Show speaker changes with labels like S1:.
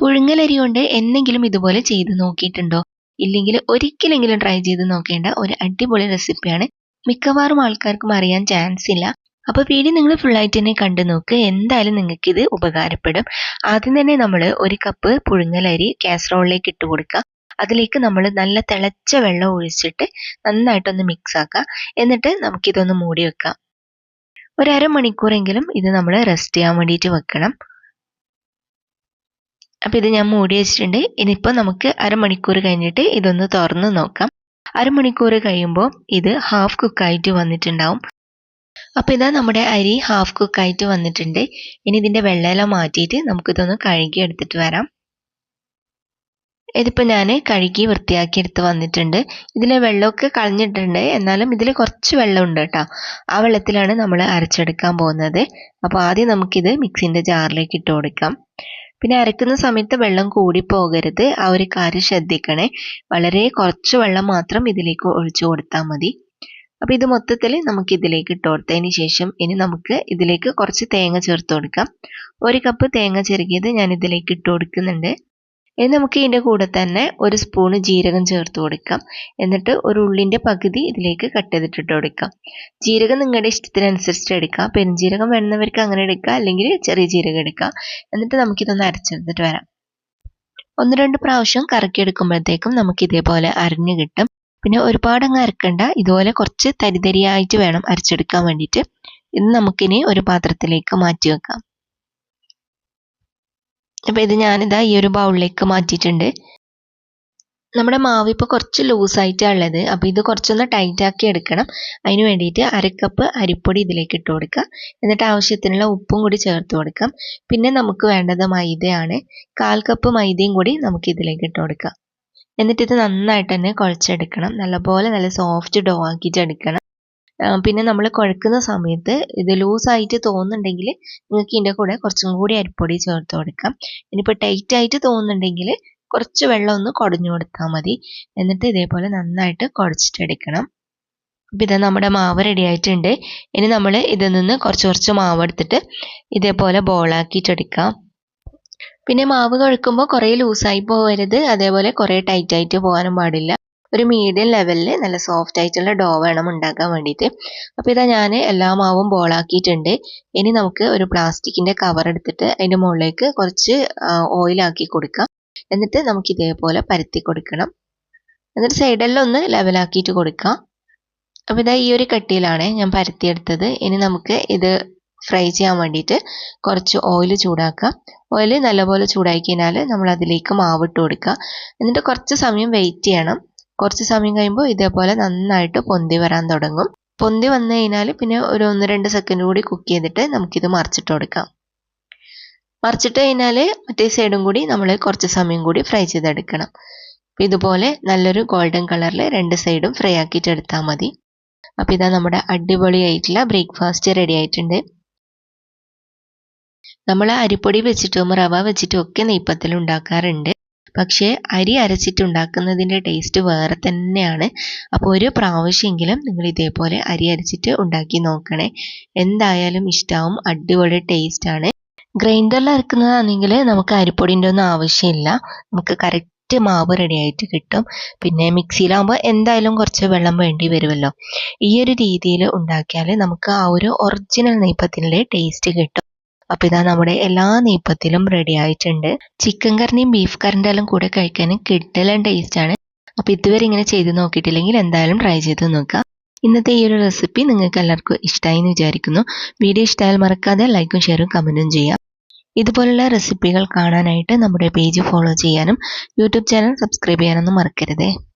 S1: പുഴുങ്ങലരി കൊണ്ട് എന്തെങ്കിലും ഇതുപോലെ ചെയ്ത് നോക്കിയിട്ടുണ്ടോ? ഇല്ലെങ്കിൽ ഒരിക്കലെങ്കിലും ട്രൈ ചെയ്ത് നോക്കേണ്ട ഒരു അടിപൊളി റെസിപ്പിയാണ് മിക്കവാറും ആൾക്കാർക്കും അറിയാൻ ചാൻസ് ഇല്ല. അപ്പോൾ വീഡിയോ നിങ്ങൾ ഫുള്ളായിട്ട് തന്നെ കണ്ടു നോക്ക്. എന്തായാലും നിങ്ങൾക്ക് ഇത് ഉപകാരപ്പെടും. ആദ്യം തന്നെ നമ്മൾ ഒരു കപ്പ് പുഴുങ്ങലരി കാസറോളിലേക്ക് ഇട്ട് കൊടുക്കുക. അതിലേക്ക് നമ്മൾ നല്ല തിളച്ച വെള്ളം ഒഴിച്ചിട്ട് നന്നായിട്ടൊന്ന് മിക്സ് ആക്കുക. എന്നിട്ട് നമുക്കിതൊന്ന് മൂടി വെക്കാം. ഒരു അരമണിക്കൂറെങ്കിലും ഇത് നമ്മൾ റെസ്റ്റ് ചെയ്യാൻ വേണ്ടിയിട്ട് വെക്കണം. അപ്പം ഇത് ഞാൻ മൂടി വെച്ചിട്ടുണ്ട്. ഇനിയിപ്പോൾ നമുക്ക് അരമണിക്കൂർ കഴിഞ്ഞിട്ട് ഇതൊന്ന് തുറന്ന് നോക്കാം. അരമണിക്കൂർ കഴിയുമ്പോൾ ഇത് ഹാഫ് കുക്കായിട്ട് വന്നിട്ടുണ്ടാവും. അപ്പോൾ ഇതാ നമ്മുടെ അരി ഹാഫ് കുക്കായിട്ട് വന്നിട്ടുണ്ട്. ഇനി ഇതിന്റെ വെള്ളമെല്ലാം മാറ്റിയിട്ട് നമുക്കിതൊന്ന് കഴുകി എടുത്തിട്ട് വരാം. ഇതിപ്പോൾ ഞാൻ കഴുകി വൃത്തിയാക്കി എടുത്ത് വന്നിട്ടുണ്ട്. ഇതിലെ വെള്ളമൊക്കെ കളഞ്ഞിട്ടുണ്ട്. എന്നാലും ഇതിൽ കുറച്ച് വെള്ളമുണ്ട് കേട്ടോ. ആ വെള്ളത്തിലാണ് നമ്മൾ അരച്ചെടുക്കാൻ പോകുന്നത്. അപ്പോൾ ആദ്യം നമുക്കിത് മിക്സിന്റെ ജാറിലേക്ക് ഇട്ട് കൊടുക്കാം. പിന്നെ അരക്കുന്ന സമയത്ത് വെള്ളം കൂടി പോകരുത്. ആ ഒരു കാര്യം ശ്രദ്ധിക്കണേ. വളരെ കുറച്ച് വെള്ളം മാത്രം ഇതിലേക്ക് ഒഴിച്ചു കൊടുത്താൽ മതി. അപ്പോൾ ഇത് മൊത്തത്തിൽ നമുക്ക് ഇതിലേക്ക് ഇട്ട് കൊടുത്തതിന് ശേഷം ഇനി നമുക്ക് ഇതിലേക്ക് കുറച്ച് തേങ്ങ ചേർത്ത് കൊടുക്കാം. ഒരു കപ്പ് തേങ്ങ ചെറുകിയത് ഞാൻ ഇതിലേക്ക് ഇട്ട് കൊടുക്കുന്നുണ്ട്. ഇനി നമുക്ക് ഇതിന്റെ കൂടെ തന്നെ ഒരു സ്പൂണ് ജീരകം ചേർത്ത് കൊടുക്കാം. എന്നിട്ട് ഒരു ഉള്ളിന്റെ പകുതി ഇതിലേക്ക് കട്ട് ചെയ്തിട്ടിട്ട് കൊടുക്കാം. ജീരകം നിങ്ങളുടെ ഇഷ്ടത്തിനനുസരിച്ചിട്ട് എടുക്കാം. പെരുംജീരകം വേണമെന്നവർക്ക് അങ്ങനെ എടുക്കാം. അല്ലെങ്കിൽ ചെറിയ ജീരകം എടുക്കാം. എന്നിട്ട് നമുക്കിതൊന്ന് അരച്ചെടുത്തിട്ട് വരാം. ഒന്ന് രണ്ട് പ്രാവശ്യം കറക്കിയെടുക്കുമ്പോഴത്തേക്കും നമുക്ക് ഇതേപോലെ അരഞ്ഞു കിട്ടും. പിന്നെ ഒരുപാട് അങ്ങ് അരക്കണ്ട. ഇതുപോലെ കുറച്ച് തരിതരിയായിട്ട് വേണം അരച്ചെടുക്കാൻ വേണ്ടിയിട്ട്. ഇത് നമുക്കിനി ഒരു പാത്രത്തിലേക്ക് മാറ്റി വെക്കാം. അപ്പോൾ ഇത് ഞാനിതാ ഈ ഒരു ബൗളിലേക്ക് മാറ്റിയിട്ടുണ്ട്. നമ്മുടെ മാവ് ഇപ്പോൾ കുറച്ച് ലൂസായിട്ടാണ് ഉള്ളത്. അപ്പോൾ ഇത് കുറച്ചൊന്ന് ടൈറ്റ് ആക്കി എടുക്കണം. അതിന് വേണ്ടിയിട്ട് അരക്കപ്പ് അരിപ്പൊടി ഇതിലേക്ക് ഇട്ട് കൊടുക്കുക. എന്നിട്ട് ആവശ്യത്തിനുള്ള ഉപ്പും കൂടി ചേർത്ത് കൊടുക്കാം. പിന്നെ നമുക്ക് വേണ്ടത് മൈദയാണ്. കാൽ കപ്പ് മൈദയും കൂടി നമുക്ക് ഇതിലേക്ക് ഇട്ട് കൊടുക്കാം. എന്നിട്ട് ഇത് നന്നായിട്ട് തന്നെ കുഴച്ചെടുക്കണം. നല്ലപോലെ നല്ല സോഫ്റ്റ് ഡോ ആക്കിയിട്ട് എടുക്കണം പിന്നെ നമ്മൾ കുഴക്കുന്ന സമയത്ത് ഇത് ലൂസായിട്ട് തോന്നുന്നുണ്ടെങ്കിൽ നിങ്ങൾക്ക് ഇതിന്റെ കൂടെ കുറച്ചും കൂടി അരിപ്പൊടി ചേർത്ത് കൊടുക്കാം. ഇനിയിപ്പോൾ ടൈറ്റ് ആയിട്ട് തോന്നുന്നുണ്ടെങ്കിൽ കുറച്ച് വെള്ളം ഒന്ന് കുടഞ്ഞു കൊടുത്താൽ മതി. എന്നിട്ട് ഇതേപോലെ നന്നായിട്ട് കുഴച്ചിട്ടെടുക്കണം. അപ്പം ഇത് നമ്മുടെ മാവ് റെഡി ആയിട്ടുണ്ട്. ഇനി നമ്മൾ ഇതിൽ നിന്ന് കുറച്ച് കുറച്ച് മാവ് എടുത്തിട്ട് ഇതേപോലെ ബോളാക്കിയിട്ടെടുക്കാം പിന്നെ മാവ് കുഴക്കുമ്പോൾ കുറേ ലൂസായി പോകരുത് അതേപോലെ കുറേ ടൈറ്റായിട്ട് പോകാനും പാടില്ല. ഒരു മീഡിയം ലെവലിൽ നല്ല സോഫ്റ്റ് ആയിട്ടുള്ള ഡോ വേണം ഉണ്ടാക്കാൻ വേണ്ടിയിട്ട്. അപ്പോൾ ഇതാ ഞാൻ എല്ലാ മാവും ബോളാക്കിയിട്ടുണ്ട് ഇനി നമുക്ക് ഒരു പ്ലാസ്റ്റിക്കിന്റെ കവർ എടുത്തിട്ട് അതിന്റെ മുകളിലേക്ക് കുറച്ച് ഓയിലാക്കി കൊടുക്കാം. എന്നിട്ട് നമുക്ക് ഇതേപോലെ പരത്തി കൊടുക്കണം. എന്നിട്ട് സൈഡെല്ലാം ഒന്ന് ലെവലാക്കിയിട്ട് കൊടുക്കാം. അപ്പോൾ ഇതാ ഈ ഒരു കട്ടിയിലാണ് ഞാൻ പരത്തിയെടുത്തത്. ഇനി നമുക്ക് ഇത് ഫ്രൈ ചെയ്യാൻ വേണ്ടിയിട്ട് കുറച്ച് ഓയിൽ ചൂടാക്കാം. ഓയിൽ നല്ലപോലെ ചൂടാക്കി കഴിഞ്ഞാൽ നമ്മൾ അതിലേക്ക് മാവ് ഇട്ട് കൊടുക്കുക എന്നിട്ട് കുറച്ച് സമയം വെയിറ്റ് ചെയ്യണം. കുറച്ച് സമയം കഴിയുമ്പോൾ ഇതേപോലെ നന്നായിട്ട് പൊന്തി വരാൻ തുടങ്ങും. പൊന്തി വന്നു കഴിഞ്ഞാൽ പിന്നെ ഒരു ഒന്ന് രണ്ട് സെക്കൻഡ് കൂടി കുക്ക് ചെയ്തിട്ട് നമുക്കിത് മറിച്ചിട്ട് കൊടുക്കാം. മറിച്ചിട്ട് കഴിഞ്ഞാൽ മറ്റേ സൈഡും കൂടി നമ്മൾ കുറച്ച് സമയം കൂടി ഫ്രൈ ചെയ്തെടുക്കണം. ഇതുപോലെ നല്ലൊരു ഗോൾഡൻ കളറിൽ രണ്ട് സൈഡും ഫ്രൈ ആക്കിയിട്ട് എടുത്താൽ മതി. അപ്പോൾ ഇതാ നമ്മുടെ അടിപൊളിയായിട്ടുള്ള ബ്രേക്ക്ഫാസ്റ്റ് റെഡി ആയിട്ടുണ്ട്. നമ്മൾ അരിപ്പൊടി വെച്ചിട്ടും റവ വെച്ചിട്ടും ഒക്കെ നെയ്പ്പത്തിൽ ഉണ്ടാക്കാറുണ്ട്. പക്ഷേ അരി അരച്ചിട്ടുണ്ടാക്കുന്നതിന്റെ ടേസ്റ്റ് വേറെ തന്നെയാണ്. അപ്പോൾ ഒരു പ്രാവശ്യമെങ്കിലും നിങ്ങൾ ഇതേപോലെ അരി അരച്ചിട്ട് ഉണ്ടാക്കി നോക്കണേ. എന്തായാലും ഇഷ്ടമാവും അടിപൊളി ടേസ്റ്റാണ് ഗ്രൈൻഡറിൽ അരക്കുന്നതാണെങ്കിൽ നമുക്ക് അരിപ്പൊടിന്റെ ഒന്നും ആവശ്യമില്ല. നമുക്ക് കറക്റ്റ് മാവ് റെഡി ആയിട്ട് കിട്ടും. പിന്നെ മിക്സിയിലാകുമ്പോൾ എന്തായാലും കുറച്ച് വെള്ളം വേണ്ടി വരുമല്ലോ. ഈ ഒരു രീതിയിൽ ഉണ്ടാക്കിയാൽ നമുക്ക് ആ ഒരു ഒറിജിനൽ നെയ്പ്പത്തിന്റെ ടേസ്റ്റ് കിട്ടും. അപ്പോൾ ഇതാ നമ്മുടെ എല്ലാ നീപ്പത്തിലും റെഡി ആയിട്ടുണ്ട്. ചിക്കൻ കറിയും ബീഫ് കറിന്റെ എല്ലാം കൂടെ കഴിക്കാനും കിട്ടലും ടേസ്റ്റാണ് അപ്പോൾ ഇതുവരെ ഇങ്ങനെ ചെയ്ത് നോക്കിയിട്ടില്ലെങ്കിൽ എന്തായാലും ട്രൈ ചെയ്ത് നോക്കുക ഇന്നത്തെ ഈ ഒരു റെസിപ്പി നിങ്ങൾക്ക് എല്ലാവർക്കും ഇഷ്ടമായി എന്ന് വിചാരിക്കുന്നു. വീഡിയോ ഇഷ്ടമായാൽ മറക്കാതെ ലൈക്കും ഷെയറും കമന്റും ചെയ്യാം. ഇതുപോലുള്ള റെസിപ്പികൾ കാണാനായിട്ട് നമ്മുടെ പേജ് ഫോളോ ചെയ്യാനും യൂട്യൂബ് ചാനൽ സബ്സ്ക്രൈബ് ചെയ്യാനൊന്നും മറക്കരുതേ.